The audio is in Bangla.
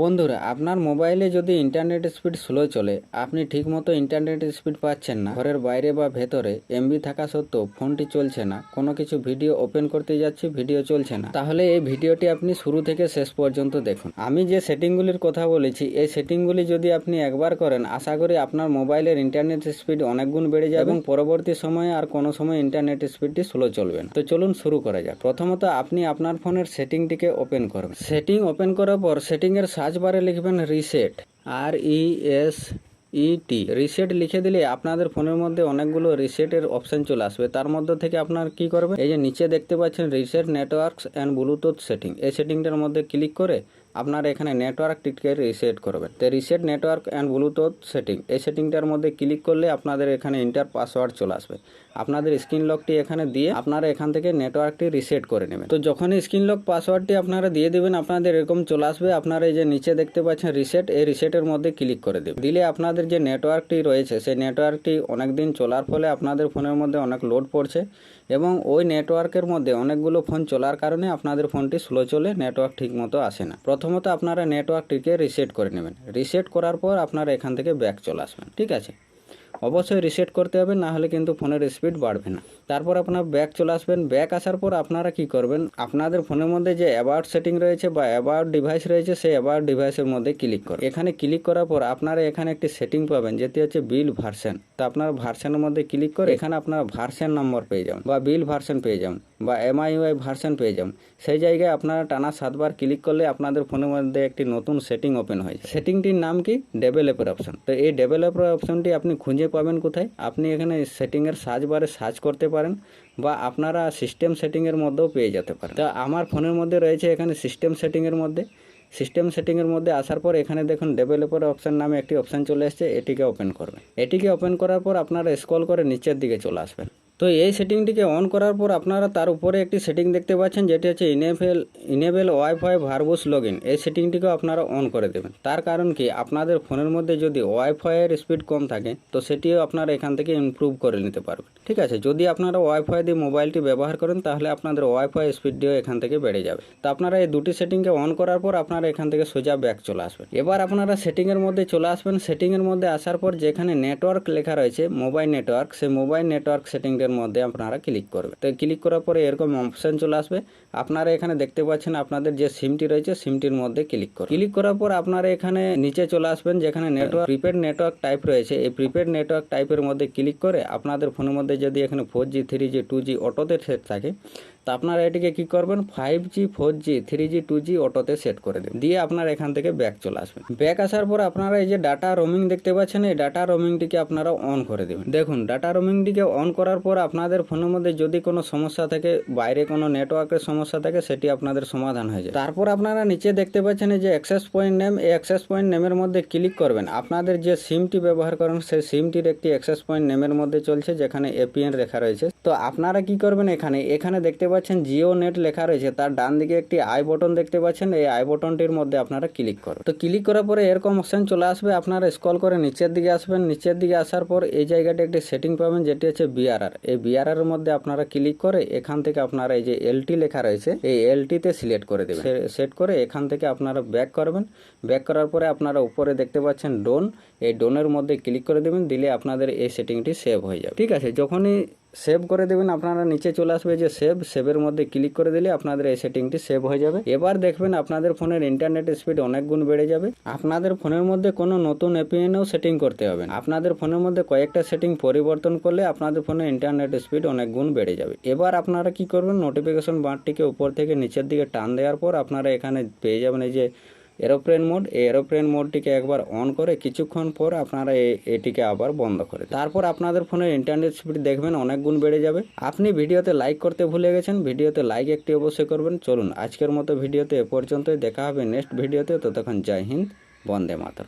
বন্ধুরা, আপনার মোবাইলে যদি ইন্টারনেট স্পিড স্লো চলে, আপনি ঠিকমতো ইন্টারনেট স্পিড পাচ্ছেন না। ঘরের বাইরে বা ভেতরে এমবি থাকা সত্ত্বেও ফোনটি চলছে না। কোনো কিছু ভিডিও ওপেন করতে যাচ্ছি, ভিডিও চলছে না। তাহলে এই ভিডিওটি আপনি শুরু থেকে শেষ পর্যন্ত দেখুন। আমি যে সেটিংগুলির কথা বলেছি, এই সেটিংগুলি যদি আপনি একবার করেন, আশা করি আপনার মোবাইলের ইন্টারনেট স্পিড অনেক গুণ বেড়ে যাবে এবং পরবর্তী সময়ে আর কোনো সময় ইন্টারনেট স্পিডটি স্লো চলবে না। তো চলুন শুরু করা যাক। প্রথমত আপনি আপনার ফোনের সেটিংটিকে ওপেন করবেন সেটিং ওপেন করার পর সেটিংয়ের সার্চ বারে লিখবেন reset R E S E T reset লিখে দিলে আপনাদের ফোনের মধ্যে অনেকগুলো রিসেটের অপশান চলে আসবে। তার মধ্যে থেকে আপনার কি করবে এই যে নিচে দেখতে পাচ্ছেন reset networks and Bluetooth setting এই সেটিংটার মধ্যে ক্লিক করে আপনারা এখানে নেটওয়ার্কটিকে রিসেট করবেন। তো reset network and Bluetooth setting এই সেটিংটার মধ্যে ক্লিক করলে আপনাদের এখানে ইন্টার পাসওয়ার্ড চলে আসবে। আপনাদের স্ক্রিন লকটি এখানে দিয়ে আপনারা এখান থেকে নেটওয়ার্কটি রিসেট করে নেবেন। তো যখনই স্ক্রিন লক পাসওয়ার্ডটি আপনারা দিয়ে দেবেন, আপনাদের এরকম চলে আসবে। আপনারা এই যে নিচে দেখতে পাচ্ছেন রিসেট এই রিসেটের মধ্যে ক্লিক করে দেবেন। দিলে আপনাদের যে নেটওয়ার্কটি রয়েছে, সেই নেটওয়ার্কটি অনেক দিন চলার ফলে আপনাদের ফোনের মধ্যে অনেক লোড পড়ছে এবং ওই নেটওয়ার্কের মধ্যে অনেকগুলো ফোন চলার কারণে আপনাদের ফোনটি স্লো চলে নেটওয়ার্ক ঠিকমতো আসে না। প্রথমত আপনারা নেটওয়ার্কটিকে রিসেট করে নেবেন। রিসেট করার পর আপনারা এখান থেকে ব্যাক চলে আসবেন, ঠিক আছে? অবশ্যই রিসেট করতে হবে, না হলে কিন্তু ফোনের স্পিড বাড়বে না। তারপর আপনার ব্যাক চলে আসবেন। ব্যাক আসার পর আপনারা কি করবেন? আপনাদের ফোনের মধ্যে যে অ্যাবাউট সেটিং রয়েছে বা অ্যাবাউট ডিভাইস রয়েছে, সেই অ্যাবাউট ডিভাইসের মধ্যে ক্লিক করুন। এখানে ক্লিক করার পর আপনারা এখানে একটি সেটিং পাবেন, যেটি হচ্ছে বিল ভার্সন তো আপনার ভার্সনের মধ্যে ক্লিক করে এখানে আপনার ভার্সন নম্বর পেয়ে যাবেন বা বিল ভার্সন পেয়ে যাবেন। বা এমআইওয়াই ভার্সন পেয়ে যাবেন। সেই জায়গায় আপনারা টানা সাতবার ক্লিক করলে আপনাদের ফোনের মধ্যে একটি নতুন সেটিং ওপেন হয়ে সেটিংটির নাম কি? ডেভেলপার অপশন তো এই ডেভেলপার অপশনটি আপনি খুঁজে পাবেন কোথায়? আপনি এখানে সেটিংয়ের সার্চ বারে সার্চ করতে পারেন বা আপনারা সিস্টেম সেটিংয়ের মধ্যেও পেয়ে যেতে পারেন। তা আমার ফোনের মধ্যে রয়েছে এখানে সিস্টেম সেটিংয়ের মধ্যে। সিস্টেম সেটিংয়ের মধ্যে আসার পর এখানে দেখুন ডেভেলপার অপশন নামে একটি অপশন চলে এসেছে, এটিকে ওপেন করবেন। এটিকে ওপেন করার পর আপনারা স্ক্রল করে নিচের দিকে চলে আসবেন। তো এই সেটিংটিকে অন করার পর আপনারা তার উপরে একটি সেটিং দেখতে পাচ্ছেন, যেটি হচ্ছে enable enable wifi verbose log এই সেটিংটিকেও আপনারা অন করে দেবেন। তার কারণ কি? আপনাদের ফোনের মধ্যে যদি ওয়াইফাইয়ের স্পিড কম থাকে, তো সেটিও আপনারা এখান থেকে ইমপ্রুভ করে নিতে পারবেন। ঠিক আছে? যদি আপনারা ওয়াইফাই দিয়ে মোবাইলটি ব্যবহার করেন, তাহলে আপনাদের ওয়াইফাই স্পিডটিও এখান থেকে বেড়ে যাবে। তো আপনারা এই দুটি সেটিংকে অন করার পর আপনারা এখান থেকে সোজা ব্যাক চলে আসবেন। এবার আপনারা সেটিংয়ের মধ্যে চলে আসবেন। সেটিংয়ের মধ্যে আসার পর যেখানে নেটওয়ার্ক লেখা রয়েছে মোবাইল নেটওয়ার্ক সেই মোবাইল নেটওয়ার্ক সেটিংয়ের মধ্যে আপনারা ক্লিক করবেন। তো ক্লিক করার পরে এরকম অপশন চলে আসবে। আপনারা এখানে দেখতে পাচ্ছেন আপনাদের যে সিমটি রয়েছে সিমটির মধ্যে ক্লিক করুন। ক্লিক করার পর আপনারা এখানে নিচে চলে আসবেন, যেখানে নেটওয়ার্ক প্রিপেড নেটওয়ার্ক টাইপ রয়েছে। এই প্রিপেড নেটওয়ার্ক টাইপের মধ্যে ক্লিক করে আপনাদের ফোনের মধ্যে যদি এখানে four G three G two G অটোতে সেট থাকে তো আপনারা এটিকে কি করবেন? Five G four G three G two G অটোতে সেট করে দেবেন দিয়ে আপনারা এখান থেকে ব্যাক চলে আসবেন। ব্যাক আসার পর আপনারা এই যে ডাটা রোমিং দেখতে পাচ্ছেন, এই ডাটা রোমিংটিকে আপনারা অন করে দেবেন। দেখুন ডাটা রোমিংটিকে অন করার পর আপনাদের ফোনের মধ্যে যদি কোনো সমস্যা থাকে, বাইরে কোনো নেটওয়ার্কের সমস্যা থাকে, সেটি আপনাদের সমাধান হয়ে যায়। তারপর আপনারা নিচে দেখতে পাচ্ছেন যে অ্যাক্সেস পয়েন্ট নেম এই অ্যাক্সেস পয়েন্ট নেমের মধ্যে ক্লিক করবেন। আপনাদের যে সিমটি ব্যবহার করেন, সেই সিমটির একটি অ্যাক্সেস পয়েন্ট নেমের মধ্যে চলছে, যেখানে এপিএন লেখা রয়েছে। তো আপনারা কি করবেন এখানে? এখানে দেখতে পাচ্ছেন জিও নেট লেখা রয়েছে। তার ডান দিকে একটি আই বটন দেখতে পাচ্ছেন। এই আই বটনটির মধ্যে আপনারা ক্লিক করুন। তো ক্লিক করার পরে এরকম অপশন চলে আসবে। আপনারা স্ক্রল করে নিচের দিকে আসবেন। নিচের দিকে আসার পর এই জায়গাটি একটি সেটিং পাবেন, যেটি হচ্ছে বিআরআর এই বিআরআর মধ্যে আপনারা ক্লিক করে এখান থেকে আপনারা এই যে এলটি লেখা রয়েছে, এই এলটিতে সিলেক্ট করে দেবেন। সেট করে এখান থেকে আপনারা ব্যাক করবেন। ব্যাক করার পরে আপনারা উপরে দেখতে পাচ্ছেন ডোন এই ডোনের মধ্যে ক্লিক করে দেবেন। দিলে আপনাদের এই সেটিংটি সেভ হয়ে যাবে। ঠিক আছে? যখনই সেভ করে দেবেন। আপনারা নিচে চলে আসবে যে সেভ সেভের মধ্যে ক্লিক করে দিলে আপনাদের এই সেটিংটি সেভ হয়ে যাবে। এবার দেখবেন আপনাদের ফোনের ইন্টারনেট স্পিড অনেক গুণ বেড়ে যাবে। আপনাদের ফোনের মধ্যে কোনো নতুন এপিএনও সেটিং করতে হবে আপনাদের ফোনের মধ্যে কয়েকটা সেটিং পরিবর্তন করলে আপনাদের ফোনের ইন্টারনেট স্পিড অনেক গুণ বেড়ে যাবে। এবার আপনারা কি করবেন? নোটিফিকেশন বারটিকে উপর থেকে নিচের দিকে টান দেওয়ার পর আপনারা এখানে পেয়ে যাবেন এই যে এরোপ্লেন মোড এই এরোপ্লেন মোডটিকে একবার অন করে কিছুক্ষণ পর আপনারা এটিকে আবার বন্ধ করে। তারপর আপনাদের ফোনের ইন্টারনেট স্পিড দেখবেন, অনেক গুণ বেড়ে যাবে। আপনি ভিডিওতে লাইক করতে ভুলে গেছেন, ভিডিওতে লাইক একটি অবশ্যই করবেন। চলুন আজকের মতো ভিডিওতে এ পর্যন্তই, দেখা হবে নেক্সট ভিডিওতে ততক্ষণ জয় হিন্দ, বন্দে মাতরম।